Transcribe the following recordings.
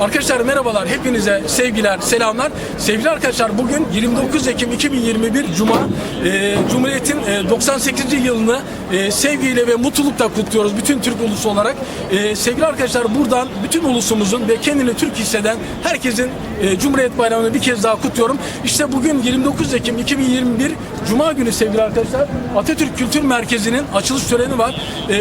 Arkadaşlar merhabalar. Hepinize sevgiler, selamlar. Sevgili arkadaşlar bugün 29 Ekim 2021 Cuma. Ee, Cumhuriyet'in e, 98. yılını e, sevgiyle ve mutlulukla kutluyoruz bütün Türk ulusu olarak. Ee, sevgili arkadaşlar buradan bütün ulusumuzun ve kendini Türk hisseden herkesin e, Cumhuriyet Bayramı'nı bir kez daha kutluyorum. İşte bugün 29 Ekim 2021 Cuma günü sevgili arkadaşlar Atatürk Kültür Merkezi'nin açılış töreni var. Ee,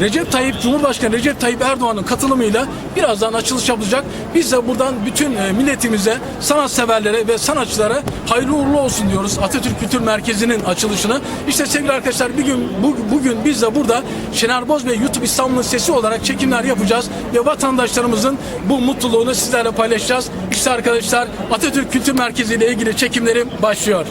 Recep Tayyip Cumhurbaşkanı Recep Tayyip Erdoğan'ın katılımıyla birazdan açılış yapılacak. Biz de buradan bütün e, milletimize, sanatseverlere ve sanatçılara hayırlı uğurlu olsun diyoruz Atatürk Kültür Merkezi'nin açılışını. İşte sevgili arkadaşlar bir gün bu, bugün biz de burada Şener Boz ve YouTube İstanbul'un sesi olarak çekimler yapacağız ve vatandaşlarımızın bu mutluluğunu sizlerle paylaşacağız. İşte arkadaşlar Atatürk Kültür Merkezi ile ilgili çekimlerim başlıyor.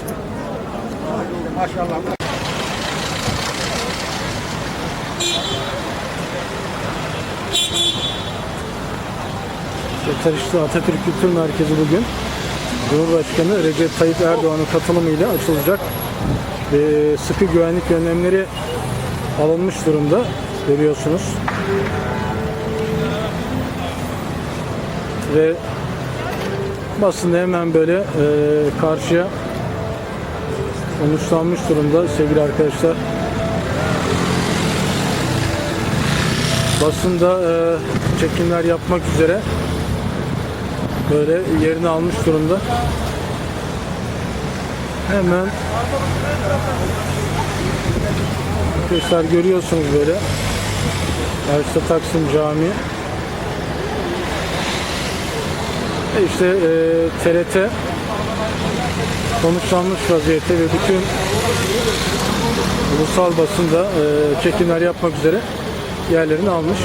Yeterişli Atatürk Kültür Merkezi bugün Cumhurbaşkanı Recep Tayyip Erdoğan'ın katılımıyla açılacak. Ee, sıkı güvenlik önlemleri alınmış durumda görüyorsunuz. Ve basında hemen böyle e, karşıya konuşlanmış durumda sevgili arkadaşlar. Basında e, çekimler yapmak üzere böyle yerini almış durumda. Hemen arkadaşlar görüyorsunuz böyle. Karşıda Taksim Camii. E işte e, TRT konuşlanmış vaziyette ve bütün ulusal basında e, çekimler yapmak üzere yerlerini almış.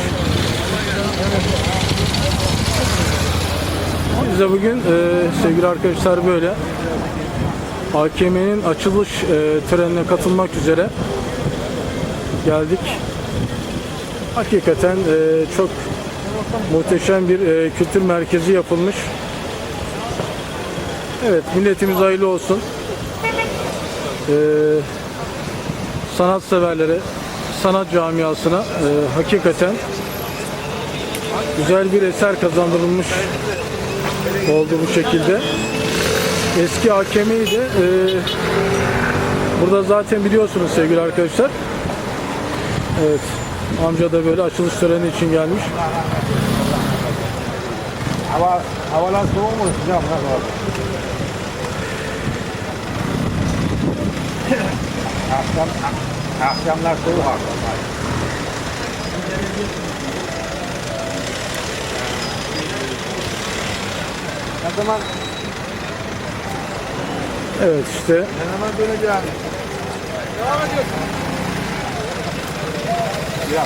Biz de bugün e, sevgili arkadaşlar böyle AKM'nin açılış e, törenine katılmak üzere geldik. Hakikaten e, çok muhteşem bir e, kültür merkezi yapılmış. Evet milletimiz hayırlı olsun. E, sanatseverlere, sanat camiasına e, hakikaten güzel bir eser kazandırılmış oldu bu şekilde. Eski AKM'yi de e, burada zaten biliyorsunuz sevgili arkadaşlar. Evet. Amca da böyle açılış töreni için gelmiş. Hava, havalar soğuk mu? Sıcak mı? Akşam, akşamlar soğuk akşamlar. Ne zaman, Evet işte ne zaman döneceğim? Devam ediyorsun. Mi?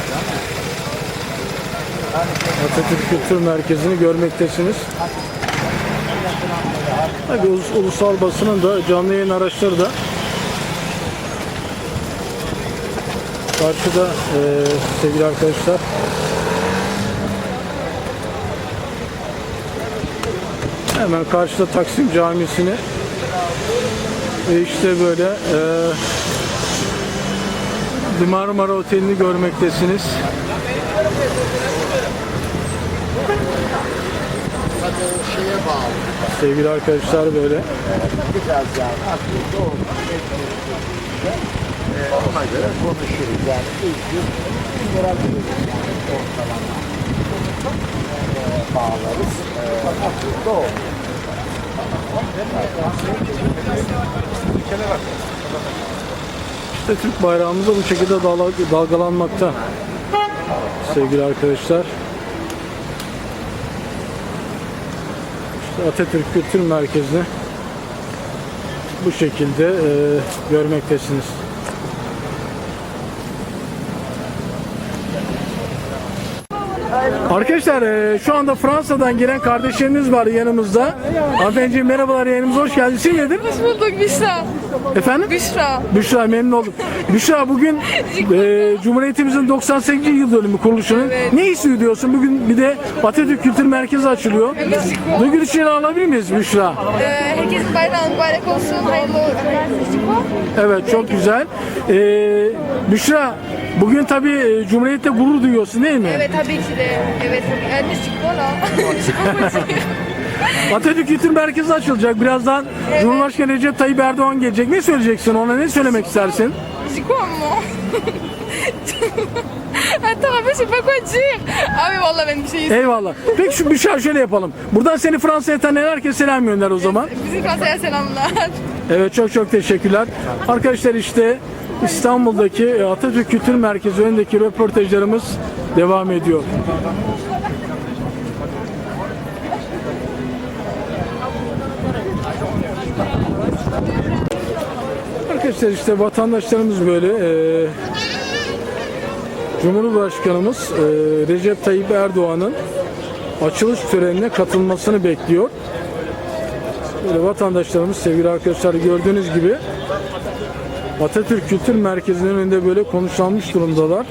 Atatürk Kültür Merkezi'ni görmektesiniz. Tabii ulus- ulusal basının da canlı yayın araçları da karşıda e, sevgili arkadaşlar. Hemen karşıda Taksim Camisi'ni ve işte böyle e, The Marmara Oteli'ni görmektesiniz. Sevgili arkadaşlar böyle. Ee, ona göre konuşuruz yani. İlk gün ortalama. Ee, bağlarız. Ee, aklı doğru. İşte Türk bayrağımız da bu şekilde dal- dalgalanmakta. Sevgili arkadaşlar. İşte Atatürk Kültür Merkezi'ni bu şekilde e, görmektesiniz. Arkadaşlar e, şu anda Fransa'dan gelen kardeşlerimiz var yanımızda. Hanımefendi merhabalar yayınımıza hoş geldiniz. İsim nedir? Hoş bulduk Büşra. Efendim? Büşra. Büşra memnun oldum. Büşra bugün e, Cumhuriyetimizin 98. yıl dönümü kuruluşunun. Evet. Ne hissediyorsun? Bugün bir de Atatürk Kültür Merkezi açılıyor. Meksiko. Duygu düşünceni alabilir miyiz Büşra? Ee, herkesin bayrağı mübarek olsun. Hayırlı olsun. Evet çok güzel. E, Büşra Bugün tabii e, Cumhuriyet'te gurur duyuyorsun değil mi? Evet tabii ki de. Evet tabii. Yani çıkma Atatürk Kültür Merkezi açılacak. Birazdan Cumhurbaşkanı Recep Tayyip Erdoğan gelecek. Ne söyleyeceksin ona? Ne söylemek istersin? Quoi moi Attends, mais je sais pas quoi dire. Ah oui, vallahi ben bir şey Eyvallah. Peki şu bir şey şöyle yapalım. Buradan seni Fransa'ya tanıyan herkese selam gönder o zaman. Bizim Fransa'ya selamlar. Evet çok çok teşekkürler. Arkadaşlar işte İstanbul'daki Atatürk Kültür Merkezi önündeki röportajlarımız devam ediyor. Arkadaşlar işte vatandaşlarımız böyle e, Cumhurbaşkanımız e, Recep Tayyip Erdoğan'ın açılış törenine katılmasını bekliyor. Böyle vatandaşlarımız sevgili arkadaşlar gördüğünüz gibi Atatürk Kültür Merkezi'nin önünde böyle konuşlanmış durumdalar.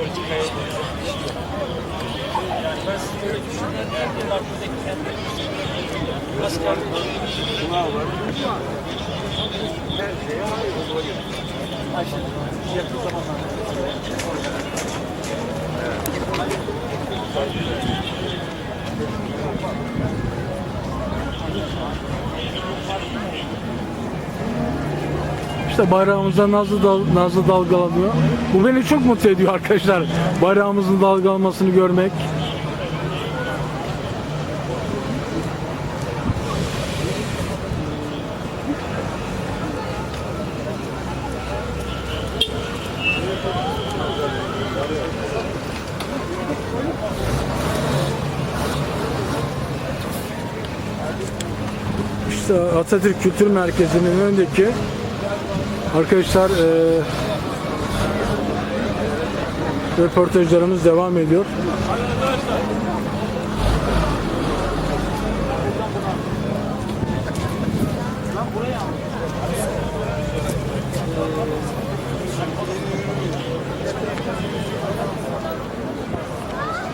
İşte bayrağımıza nazlı, dal, nazlı dalgalanıyor. Bu beni çok mutlu ediyor arkadaşlar. Bayrağımızın dalgalanmasını görmek. Atatürk Kültür Merkezi'nin önündeki Arkadaşlar eee röportajlarımız devam ediyor.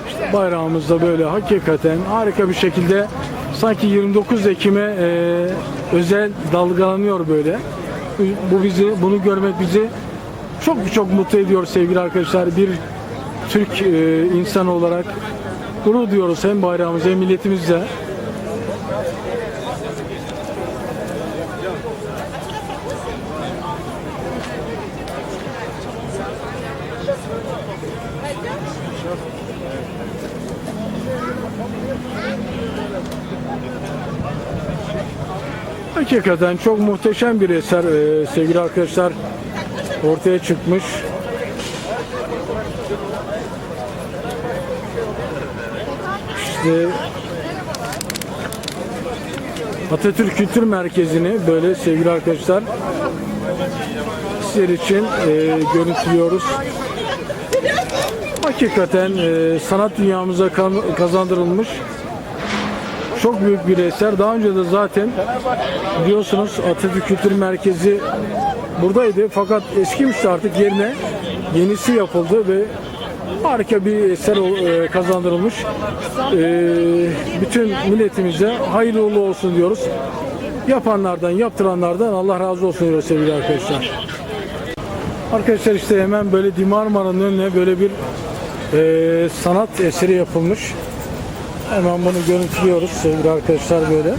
İşte bayrağımızda böyle hakikaten harika bir şekilde sanki 29 Ekim'e eee, özel dalgalanıyor böyle. Bu bizi, bunu görmek bizi çok çok mutlu ediyor sevgili arkadaşlar. Bir Türk e, insanı olarak gurur duyuyoruz hem bayrağımız hem milletimizle. Hakikaten çok muhteşem bir eser e, sevgili arkadaşlar ortaya çıkmış. İşte Atatürk Kültür Merkezi'ni böyle sevgili arkadaşlar sizler için e, görüntülüyoruz. Hakikaten e, sanat dünyamıza kazandırılmış çok büyük bir eser. Daha önce de zaten biliyorsunuz Atatürk Kültür Merkezi buradaydı. Fakat eskimişti artık yerine yenisi yapıldı ve harika bir eser e, kazandırılmış. E, bütün milletimize hayırlı uğurlu olsun diyoruz. Yapanlardan, yaptıranlardan Allah razı olsun diyoruz sevgili arkadaşlar. Arkadaşlar işte hemen böyle Dimarmara'nın önüne böyle bir e, sanat eseri yapılmış. Hemen bunu görüntülüyoruz sevgili arkadaşlar böyle.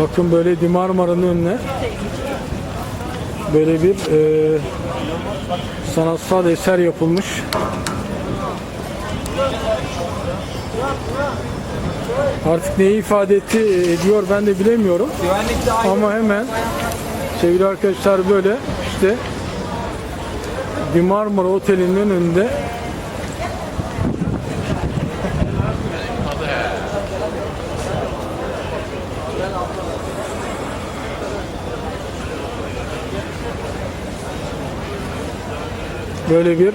Bakın böyle Dimarmara'nın önüne böyle bir e, sanatsal eser yapılmış. Artık neyi ifade etti, ediyor ben de bilemiyorum. Ama hemen sevgili arkadaşlar böyle işte bir Marmara Oteli'nin önünde böyle bir e,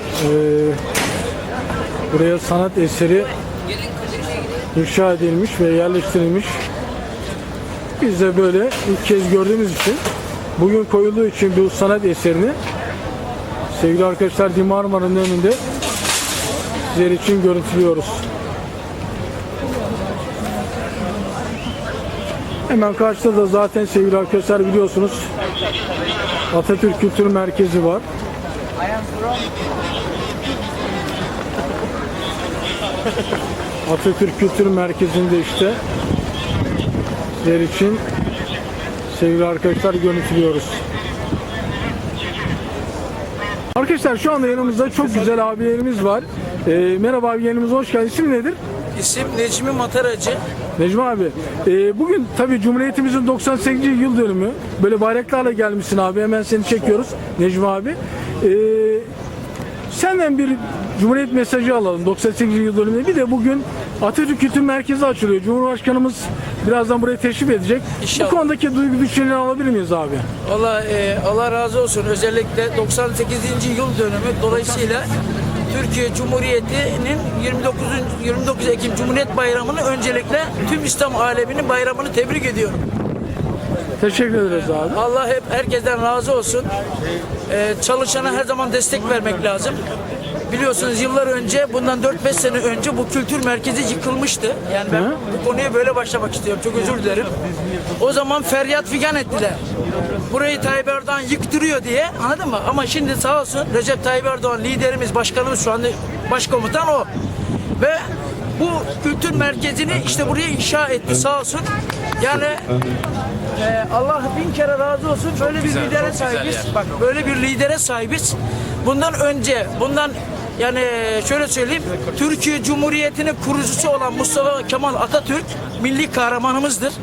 buraya sanat eseri inşa edilmiş ve yerleştirilmiş. Biz de böyle ilk kez gördüğümüz için bugün koyulduğu için bu sanat eserini sevgili arkadaşlar Dimarmara'nın önünde sizler için görüntülüyoruz. Hemen karşıda da zaten sevgili arkadaşlar biliyorsunuz Atatürk Kültür Merkezi var. Atatürk Kültür Merkezi'nde işte sizler için sevgili arkadaşlar görüntülüyoruz. Arkadaşlar şu anda yanımızda çok güzel abilerimiz var. Ee, merhaba abi yanımıza hoş geldin. İsim nedir? İsim Necmi Mataracı. Necmi abi. e, bugün tabii Cumhuriyetimizin 98. yıl dönümü. Böyle bayraklarla gelmişsin abi. Hemen seni çekiyoruz Necmi abi. E, senden bir Cumhuriyet mesajı alalım 98. yıl dönümünde. Bir de bugün Atatürk Kültür Merkezi açılıyor. Cumhurbaşkanımız birazdan buraya teşrif edecek. İnşallah. Bu konudaki duygu düşüncelerini alabilir miyiz abi? Valla e, Allah razı olsun. Özellikle 98. yıl dönümü dolayısıyla Türkiye Cumhuriyeti'nin 29. 29 Ekim Cumhuriyet Bayramı'nı öncelikle tüm İslam aleminin bayramını tebrik ediyorum. Teşekkür ederiz abi. Allah hep herkesten razı olsun. E, çalışana her zaman destek vermek lazım. Biliyorsunuz yıllar önce, bundan 4-5 sene önce bu kültür merkezi yıkılmıştı. Yani ben Hı. bu konuya böyle başlamak istiyorum. Çok özür dilerim. O zaman feryat figan ettiler. Burayı Tayyip Erdoğan yıktırıyor diye. Anladın mı? Ama şimdi sağ olsun Recep Tayyip Erdoğan liderimiz, başkanımız şu anda başkomutan o. Ve bu kültür merkezini işte buraya inşa etti sağ olsun. Yani ee, Allah bin kere razı olsun. Böyle bir lidere sahibiz. Bak böyle bir lidere sahibiz. Bundan önce, bundan yani şöyle söyleyeyim. Türkiye Cumhuriyeti'nin kurucusu olan Mustafa Kemal Atatürk milli kahramanımızdır.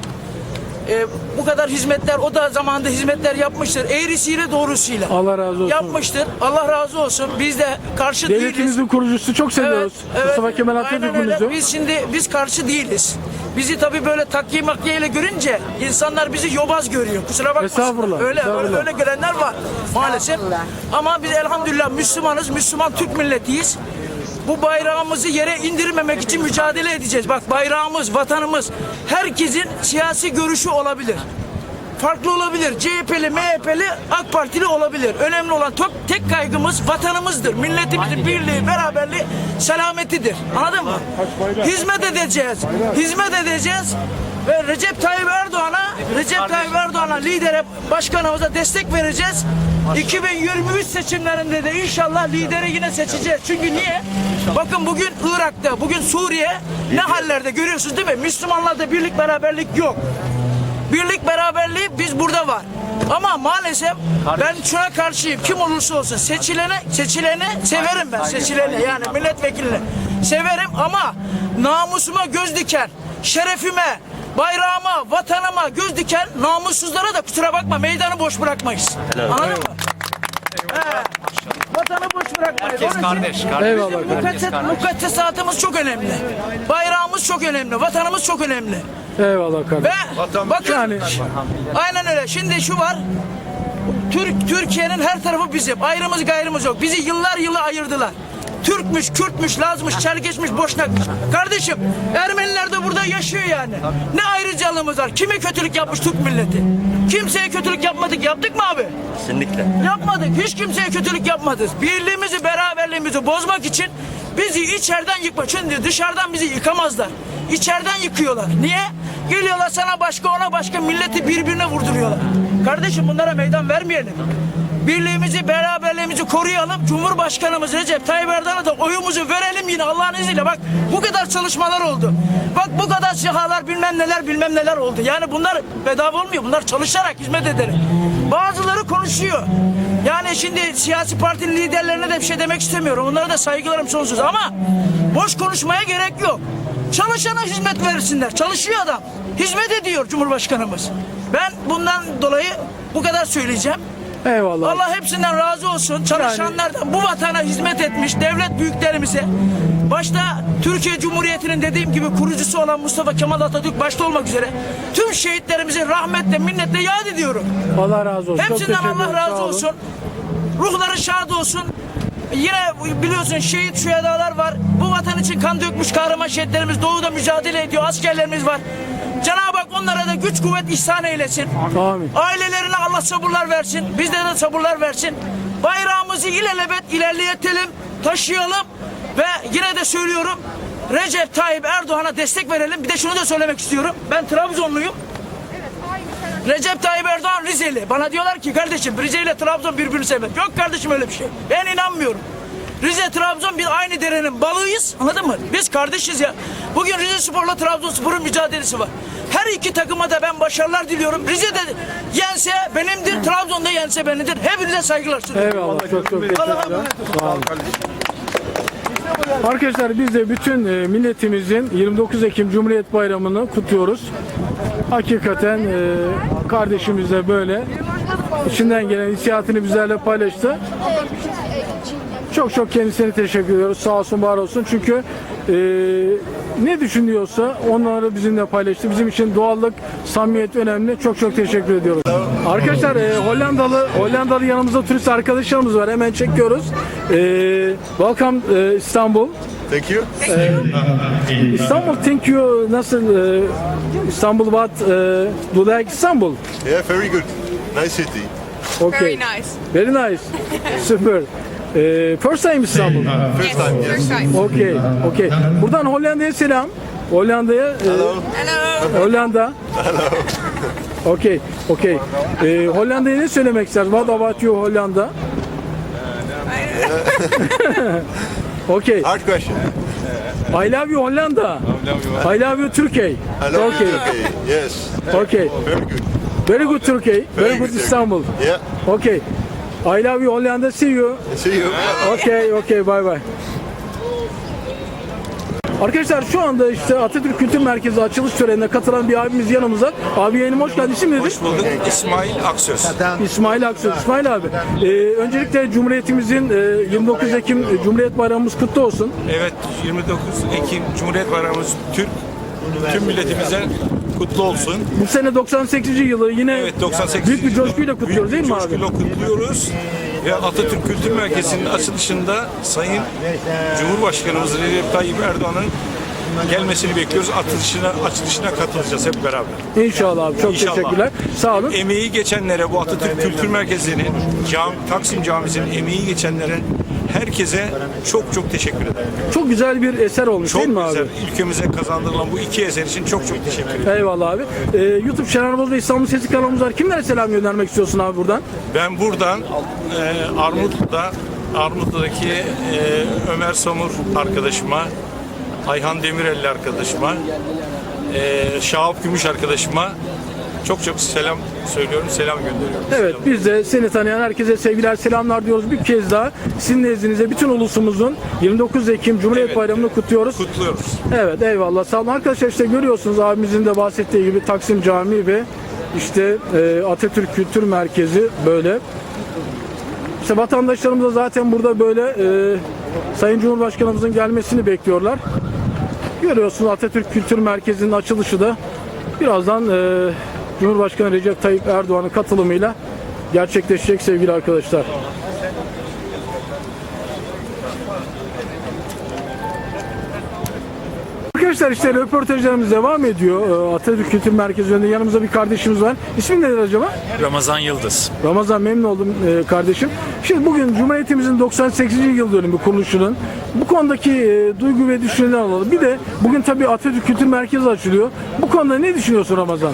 Ee, bu kadar hizmetler, o da zamanında hizmetler yapmıştır. Eğrisiyle doğrusuyla. Allah razı olsun. Yapmıştır. Allah razı olsun. Biz de karşı değiliz. Devletimizin kurucusu çok seviyoruz. Mustafa Kemal Aynen öyle. Atatürk'ümüzü. Biz şimdi biz karşı değiliz. Bizi tabii böyle takkiye makkiyeyle görünce insanlar bizi yobaz görüyor. Kusura bakmasın. Estağfurullah, Öyle, estağfurullah. öyle, öyle görenler var maalesef. Ama biz elhamdülillah Müslümanız. Müslüman Türk milletiyiz. Bu bayrağımızı yere indirmemek için mücadele edeceğiz. Bak bayrağımız, vatanımız herkesin siyasi görüşü olabilir farklı olabilir. CHP'li, MHP'li, AK Partili olabilir. Önemli olan tek, tek kaygımız vatanımızdır. Milletimizin birliği, beraberliği, selametidir. Anladın mı? Hizmet edeceğiz. Hizmet edeceğiz. Ve Recep Tayyip Erdoğan'a, Recep Tayyip Erdoğan'a lidere, başkanımıza destek vereceğiz. 2023 seçimlerinde de inşallah lideri yine seçeceğiz. Çünkü niye? Bakın bugün Irak'ta, bugün Suriye ne hallerde görüyorsunuz değil mi? Müslümanlarda birlik beraberlik yok. Birlik beraberliği biz burada var. Ama maalesef ben şuna karşıyım. Kim olursa olsun seçilene seçilene severim ben seçilene yani milletvekilini severim ama namusuma göz diken, şerefime, bayrağıma, vatanıma göz diken namussuzlara da kusura bakma meydanı boş bırakmayız. Anladın mı? Vatanı boş bırakmayız. Herkes Onun kardeş, kardeş. Eyvallah mukaddes, mukaddesatımız çok önemli. Bayrağımız çok önemli. Vatanımız çok önemli. Eyvallah kardeşim. Ve bakın Yani- aynen öyle. Şimdi şu var. Türk Türkiye'nin her tarafı bizim. Ayrımız gayrımız yok. Bizi yıllar yılı ayırdılar. Türkmüş, Kürtmüş, Lazmış, Çerkeşmiş, Boşnakmış. Kardeşim Ermeniler de burada yaşıyor yani. Ne ayrıcalığımız var? Kime kötülük yapmış Türk milleti? Kimseye kötülük yapmadık. Yaptık mı abi? Kesinlikle. Yapmadık. Hiç kimseye kötülük yapmadık. Birliğimizi, beraberliğimizi bozmak için bizi içeriden yıkma. Çünkü dışarıdan bizi yıkamazlar. İçeriden yıkıyorlar. Niye? Geliyorlar sana başka ona başka milleti birbirine vurduruyorlar. Kardeşim bunlara meydan vermeyelim. Birliğimizi, beraberliğimizi koruyalım. Cumhurbaşkanımız Recep Tayyip Erdoğan'a da oyumuzu verelim yine Allah'ın izniyle. Bak bu kadar çalışmalar oldu. Bak bu kadar sihalar bilmem neler bilmem neler oldu. Yani bunlar bedava olmuyor. Bunlar çalışarak hizmet ederek. Bazıları konuşuyor. Yani şimdi siyasi partinin liderlerine de bir şey demek istemiyorum. Onlara da saygılarım sonsuz ama boş konuşmaya gerek yok. Çalışana hizmet versinler. Çalışıyor adam. Hizmet ediyor Cumhurbaşkanımız. Ben bundan dolayı bu kadar söyleyeceğim. Eyvallah. Allah hepsinden razı olsun. Çalışanlardan bu vatana hizmet etmiş devlet büyüklerimize. Başta Türkiye Cumhuriyeti'nin dediğim gibi kurucusu olan Mustafa Kemal Atatürk başta olmak üzere tüm şehitlerimizi rahmetle, minnetle yad ediyorum. Allah razı olsun. Hepsinden Allah razı olsun. Ruhları şad olsun. Yine biliyorsun şehit şühedalar var. Bu vatan için kan dökmüş kahraman şehitlerimiz doğuda mücadele ediyor. Askerlerimiz var. Cenab-ı Hak onlara da güç kuvvet ihsan eylesin. Amin. Ailelerine Allah sabırlar versin. Bizlere de sabırlar versin. Bayrağımızı ilelebet ilerleyelim, taşıyalım ve yine de söylüyorum Recep Tayyip Erdoğan'a destek verelim. Bir de şunu da söylemek istiyorum. Ben Trabzonluyum. Recep Tayyip Erdoğan Rizeli. Bana diyorlar ki kardeşim Rize ile Trabzon birbirini sevmez. Yok kardeşim öyle bir şey. Ben inanmıyorum. Rize, Trabzon biz aynı derenin balığıyız. Anladın mı? Biz kardeşiz ya. Bugün Rize Spor'la Trabzonspor'un mücadelesi var. Her iki takıma da ben başarılar diliyorum. Rize'de yense benimdir, Trabzon'da yense benimdir. Hepinize saygılar sunuyorum. Eyvallah çok çok teşekkürler. Sağ olun. Arkadaşlar biz de bütün e, milletimizin 29 Ekim Cumhuriyet Bayramı'nı kutluyoruz. Hakikaten e, kardeşimiz de böyle içinden gelen hissiyatını bizlerle paylaştı. Çok çok kendisine teşekkür ediyoruz. Sağ olsun, var olsun. Çünkü e, ne düşünüyorsa onları bizimle paylaştı. Bizim için doğallık, samimiyet önemli. Çok çok teşekkür ediyoruz. Arkadaşlar e, Hollandalı Hollandalı yanımızda turist arkadaşlarımız var. Hemen çekiyoruz. E, welcome e, İstanbul. Thank you. İstanbul, thank you. Nasıl e, İstanbul what e, do you like İstanbul? Yeah, very good. Nice city. Okay. Very nice. Very nice. Süper. E, first time İstanbul. First time, yes. First time. Okey, okey. Buradan Hollanda'ya selam. Hollanda'ya, e, Hello. Hollanda. Okey, okey. E, Hollanda'ya ne söylemek ister? What about you Hollanda? okey. Hard question. I love you Hollanda. I love you Turkey. Hello. Okay, Okay. Yes. okay. Very good. Very good Turkey. Very Very good good, Istanbul. Yeah. Okay. I love you Hollanda. See you. See you. Okey, okey, bay bay. Arkadaşlar şu anda işte Atatürk Kültür Merkezi açılış törenine katılan bir abimiz yanımızda. Abi yayınıma hoş geldin. İsim nedir? Hoş bulduk. İsmail Aksöz. İsmail Aksu. İsmail abi. e, öncelikle Cumhuriyetimizin e, 29 Ekim Cumhuriyet Bayramımız kutlu olsun. Evet 29 Ekim Cumhuriyet Bayramımız Türk tüm milletimize kutlu olsun. Bu sene 98. yılı yine Evet 98. büyük bir coşkuyla kutluyoruz değil mi abi? Coşkuyla kutluyoruz. Ve Atatürk Kültür Merkezi'nin açılışında Sayın Cumhurbaşkanımız Recep Tayyip Erdoğan'ın gelmesini bekliyoruz. Açılışına, açılışına katılacağız hep beraber. İnşallah abi. Çok İnşallah. teşekkürler. Sağ olun. Emeği geçenlere bu Atatürk Kültür Merkezi'nin, cam, Taksim Camisi'nin emeği geçenlere herkese çok çok teşekkür ederim. Çok güzel bir eser olmuş Çok değil mi güzel. abi? Ülkemize kazandırılan bu iki eser için çok çok teşekkür ederim. Eyvallah abi. Ee, YouTube Şener Boz ve İstanbul Sesi kanalımız var. Kimlere selam göndermek istiyorsun abi buradan? Ben buradan e, Armutlu'da Armutlu'daki e, Ömer Samur arkadaşıma, Ayhan Demirelli arkadaşıma, e, Şahap Gümüş arkadaşıma çok çok selam söylüyorum, selam gönderiyorum. Evet biz de seni tanıyan herkese sevgiler selamlar diyoruz. Bir kez daha sizin nezdinizde bütün ulusumuzun 29 Ekim Cumhuriyet Evet. Bayramı'nı kutluyoruz. Kutluyoruz. Evet eyvallah sağ olun. Arkadaşlar işte görüyorsunuz abimizin de bahsettiği gibi Taksim Camii ve işte e, Atatürk Kültür Merkezi böyle. İşte vatandaşlarımız da zaten burada böyle e, Sayın Cumhurbaşkanımızın gelmesini bekliyorlar. Görüyorsunuz Atatürk Kültür Merkezi'nin açılışı da birazdan e, Cumhurbaşkanı Recep Tayyip Erdoğan'ın katılımıyla gerçekleşecek sevgili arkadaşlar. Arkadaşlar işte röportajlarımız devam ediyor. Ee, Atatürk Kültür Merkezi önünde yanımızda bir kardeşimiz var. İsmin nedir acaba? Ramazan Yıldız. Ramazan memnun oldum e, kardeşim. Şimdi bugün Cumhuriyetimizin 98. yıl dönümü kuruluşunun. Bu konudaki e, duygu ve düşünceler alalım. Bir de bugün tabii Atatürk Kültür Merkezi açılıyor. Bu konuda ne düşünüyorsun Ramazan?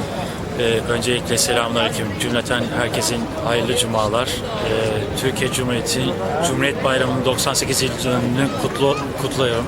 Ee, öncelikle selamünaleyküm. Cümleten herkesin hayırlı cumalar. Ee, Türkiye Cumhuriyeti Cumhuriyet Bayramı'nın 98. yıl dönümünü kutlu, kutluyorum.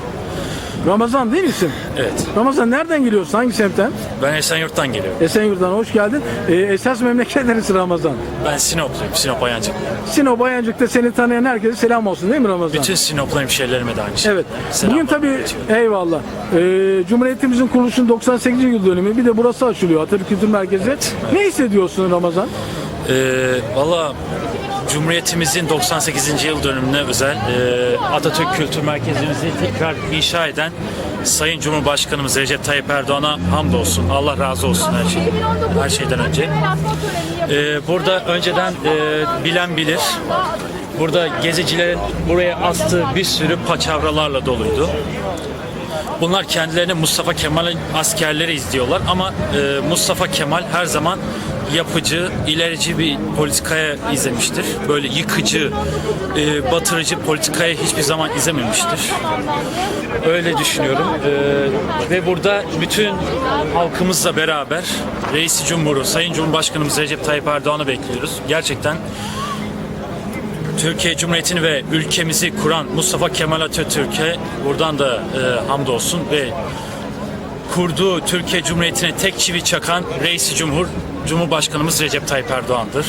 Ramazan değil misin? Evet. Ramazan nereden geliyorsun? Hangi semtten? Ben Esenyurt'tan geliyorum. Esenyurt'tan hoş geldin. E, esas memleket neresi Ramazan? Ben Sinopluyum. Sinop Ayancık. Sinop Ayancık'ta seni tanıyan herkese selam olsun değil mi Ramazan? Bütün Sinoplu hemşehrilerime de aynı şey. Evet. Selam Bugün tabii eyvallah. Ee, Cumhuriyetimizin kuruluşunun 98. yıl dönümü. Bir de burası açılıyor Atatürk Kültür Merkezi. Ne hissediyorsun Ramazan? Ee, Valla Cumhuriyetimizin 98. yıl dönümüne özel e, Atatürk Kültür Merkezimizi tekrar inşa eden Sayın Cumhurbaşkanımız Recep Tayyip Erdoğan'a hamdolsun. Allah razı olsun her şey, her şeyden önce. Ee, burada önceden e, bilen bilir. Burada gezicilerin buraya astığı bir sürü paçavralarla doluydu. Bunlar kendilerini Mustafa Kemal'in askerleri izliyorlar ama e, Mustafa Kemal her zaman yapıcı, ilerici bir politikaya izlemiştir. Böyle yıkıcı, e, batırıcı politikaya hiçbir zaman izlememiştir. Öyle düşünüyorum. E, ve burada bütün halkımızla beraber Reisi Cumhur'u, Sayın Cumhurbaşkanımız Recep Tayyip Erdoğan'ı bekliyoruz. Gerçekten Türkiye Cumhuriyeti'ni ve ülkemizi kuran Mustafa Kemal Atatürk'e buradan da e, hamdolsun ve kurduğu Türkiye Cumhuriyeti'ne tek çivi çakan Reisi Cumhur, Cumhurbaşkanımız Recep Tayyip Erdoğan'dır.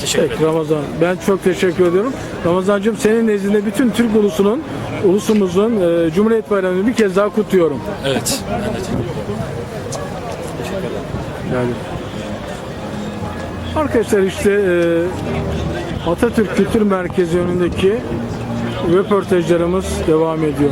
Teşekkür ederim. Peki Ramazan. Ben çok teşekkür ediyorum. Ramazancığım senin nezdinde bütün Türk ulusunun, ulusumuzun e, Cumhuriyet Bayramı'nı bir kez daha kutluyorum. Evet. ben de Yani. Arkadaşlar işte e, Atatürk Kültür Merkezi önündeki röportajlarımız devam ediyor.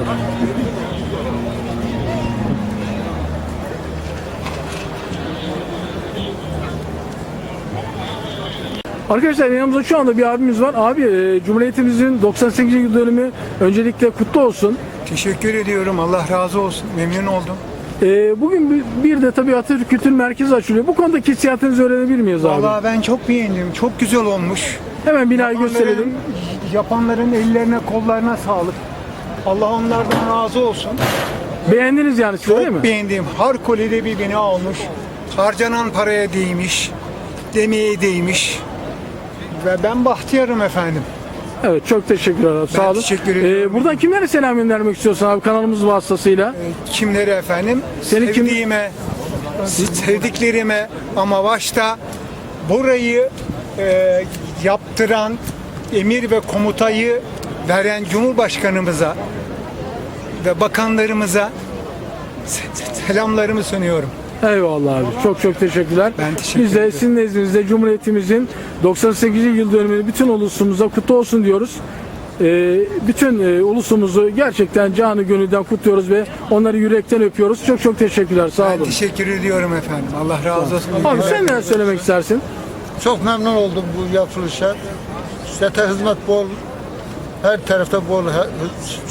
Arkadaşlar yanımızda şu anda bir abimiz var. Abi e, Cumhuriyetimizin 98. yıl dönümü öncelikle kutlu olsun. Teşekkür ediyorum. Allah razı olsun. Memnun oldum. E, bugün bir, de tabii Atatürk Kültür Merkezi açılıyor. Bu konudaki hissiyatınızı öğrenebilir miyiz abi? Vallahi ben çok beğendim. Çok güzel olmuş. Hemen binayı gösterelim. Yapanların, yapanların ellerine kollarına sağlık. Allah onlardan razı olsun. Beğendiniz yani siz değil mi? Çok beğendim. Harikulade bir bina olmuş. Harcanan paraya değmiş. Demeye değmiş. Ve ben bahtiyarım efendim. Evet çok teşekkürler abi. Sağ olun. teşekkür ediyorum. Ee, buradan kimlere selam göndermek istiyorsun abi kanalımız vasıtasıyla? Kimlere efendim? Seni kim- Sevdiğime, sevdiklerime ama başta burayı e, yaptıran emir ve komutayı veren Cumhurbaşkanımıza ve bakanlarımıza se- selamlarımı sunuyorum. Eyvallah abi. Çok çok teşekkürler. Ben teşekkür Biz de ederim. sizin nezdinizde Cumhuriyetimizin 98. yıl dönümünü bütün ulusumuza kutlu olsun diyoruz. Ee, bütün e, ulusumuzu gerçekten canı gönülden kutluyoruz ve onları yürekten öpüyoruz. Çok çok teşekkürler. Sağ Ben olun. teşekkür ediyorum efendim. Allah razı olsun. Abi sen neler söylemek istersin? Çok memnun oldum bu yapılışa. Sete hizmet bol, her tarafta bol he-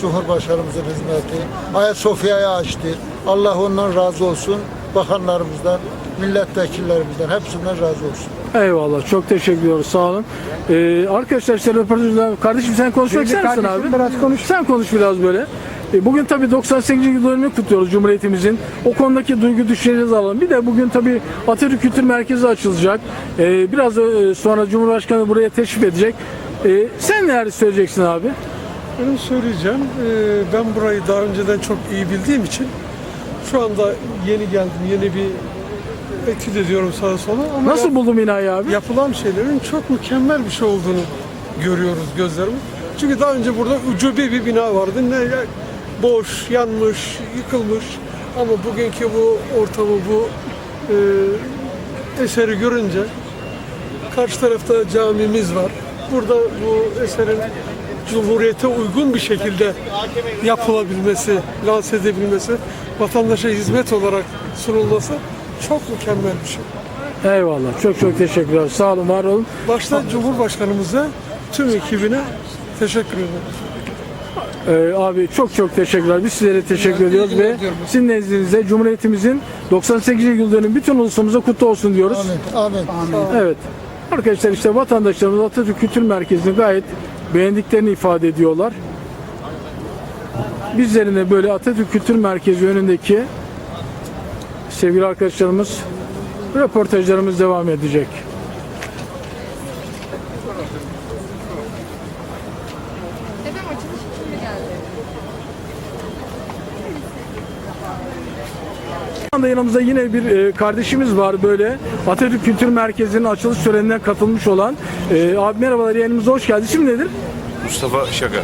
Cumhurbaşkanımızın hizmeti. Ayasofya'yı açtı. Allah ondan razı olsun. Bakanlarımızdan, milletvekillerimizden hepsinden razı olsun. Eyvallah. Çok teşekkür ediyoruz. Sağ olun. Ee, arkadaşlar işte röportajda kardeşim sen konuşmak ister misin abi? biraz konuş. Sen konuş biraz böyle. E, Bugün tabii 98. yıl dönümünü kutluyoruz Cumhuriyetimizin. O konudaki duygu düşüncelerinizi alalım. Bir de bugün tabii Atatürk Kültür Merkezi açılacak. E, Biraz sonra Cumhurbaşkanı buraya teşrif edecek. E, Sen neler söyleyeceksin abi? Benim söyleyeceğim, ben burayı daha önceden çok iyi bildiğim için şu anda yeni geldim, yeni bir etüt ediyorum sağa sola ama Nasıl yap- buldun binayı abi? yapılan şeylerin çok mükemmel bir şey olduğunu görüyoruz gözlerimiz. Çünkü daha önce burada ucube bir bina vardı. Ne boş, yanmış, yıkılmış. Ama bugünkü bu ortamı, bu e, eseri görünce karşı tarafta camimiz var. Burada bu eserin Cumhuriyete uygun bir şekilde yapılabilmesi, lanse edebilmesi, vatandaşa hizmet olarak sunulması çok mükemmel bir şey. Eyvallah. Çok çok teşekkürler. Sağ olun, var olun. Başta Cumhurbaşkanımıza, tüm ekibine teşekkür ederim. Ee, abi çok çok teşekkürler. Biz sizlere teşekkür ediyoruz ve sizin nezdinizde Cumhuriyetimizin 98. yıl dönümü bütün ulusumuza kutlu olsun diyoruz. Amin. Amin. Evet. Arkadaşlar işte vatandaşlarımız Atatürk Kültür Merkezi'ni gayet beğendiklerini ifade ediyorlar. Bizlerin de böyle Atatürk Kültür Merkezi önündeki sevgili arkadaşlarımız röportajlarımız devam edecek. Anda yanımızda yine bir e, kardeşimiz var böyle Atatürk Kültür Merkezi'nin açılış törenine katılmış olan. E, abi merhabalar yayınımıza hoş geldin. İsim nedir? Mustafa Şaka.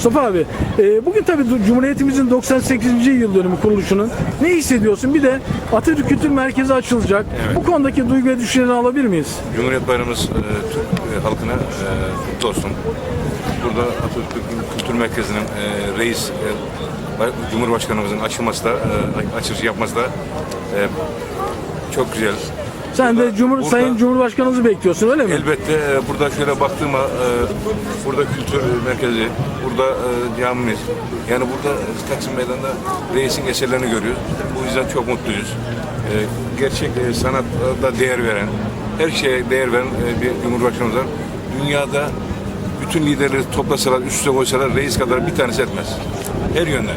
Mustafa abi, e, bugün tabii Cumhuriyetimizin 98. yıl dönümü kuruluşunun ne hissediyorsun? Bir de Atatürk Kültür Merkezi açılacak. Bu konudaki duygu ve düşüncelerini alabilir miyiz? Cumhuriyet Bayramımız e, Türk e, halkına e, kutlu olsun. Burada Atatürk Kültür Merkezi'nin e, reis e, Cumhurbaşkanımızın açılması da, e, açılışı yapması da e, çok güzel. Sen de Cumhur, burada- Sayın Cumhurbaşkanımızı bekliyorsun öyle mi? Elbette e, burada şöyle baktığıma e, burada kültür merkezi, burada e, camimiz. Yani burada Taksim Meydanı'nda reisin eserlerini görüyoruz. Bu yüzden çok mutluyuz. E, gerçek e, sanatta değer veren, her şeye değer veren e, bir Cumhurbaşkanımız var. Dünyada bütün liderleri toplasalar, üst üste koysalar reis kadar bir tanesi etmez. Her yönden.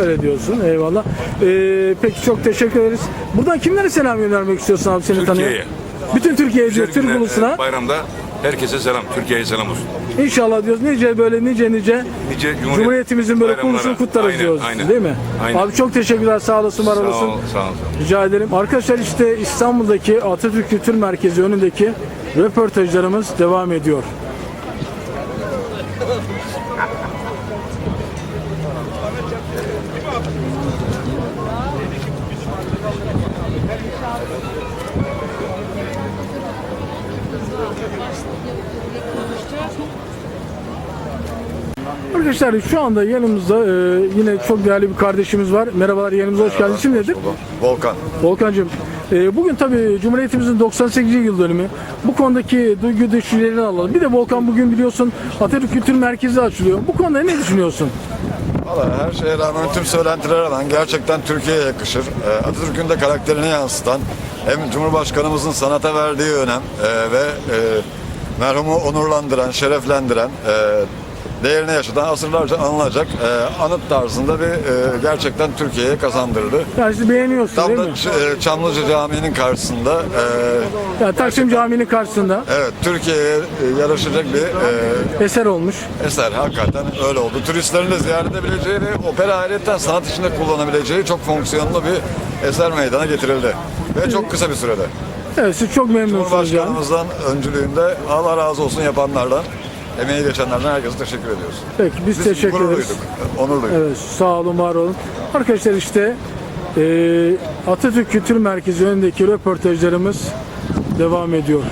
Öyle diyorsun. Eyvallah. Ee, peki çok teşekkür ederiz. Buradan kimlere selam göndermek istiyorsun abi seni Türkiye'ye. tanıyan? Bütün Türkiye'ye diyor, Güzel Türk günler, ulusuna. e, Bayramda herkese selam. Türkiye'ye selam olsun. İnşallah diyoruz nice böyle nice nice Nice Cumhuriyet Cumhuriyetimizin böyle bayramlara. kuruluşunu kutlarız Aynen, diyoruz. aynen. Değil mi? Aynen. Abi çok teşekkürler. Sağ olasın, var Sağ olasın. ol, sağ ol. Rica ederim. Arkadaşlar işte İstanbul'daki Atatürk Kültür Merkezi önündeki röportajlarımız devam ediyor. Arkadaşlar şu anda yanımızda e, yine çok değerli bir kardeşimiz var. Merhabalar yanımıza hoş geldiniz. İsim nedir? Volkan. Volkan'cığım, e, bugün tabii Cumhuriyetimizin 98. yıl dönümü. Bu konudaki duygu düşüncelerini alalım. Bir de Volkan bugün biliyorsun Atatürk Kültür Merkezi açılıyor. Bu konuda ne düşünüyorsun? Valla her şeye rağmen tüm söylentilere rağmen gerçekten Türkiye'ye yakışır. Ee, Atatürk'ün de karakterini yansıtan hem Cumhurbaşkanımızın sanata verdiği önem e, ve e, merhumu onurlandıran, şereflendiren, e, değerini yaşatan, asırlarca anılacak e, anıt tarzında bir e, gerçekten Türkiye'ye kazandırdı. Yani siz beğeniyorsun Tam değil da mi? Ç- e, Çamlıca Camii'nin karşısında e, Yani Taksim Camii'nin karşısında evet Türkiye'ye e, yaraşacak bir e, eser olmuş. Eser hakikaten öyle oldu. Turistlerin de ziyaret edebileceği ve opera ayrıca sanat içinde kullanabileceği çok fonksiyonlu bir eser meydana getirildi. Ve çok kısa bir sürede. Evet siz çok memnunsunuz yani. Cumhurbaşkanımızdan öncülüğünde Allah razı olsun yapanlardan, emeği geçenlerden herkese teşekkür ediyoruz. Peki biz, teşekkür gurur ederiz. duyduk, onur duyduk. Evet sağ olun var olun. Arkadaşlar işte e, Atatürk Kültür Merkezi önündeki röportajlarımız devam ediyor.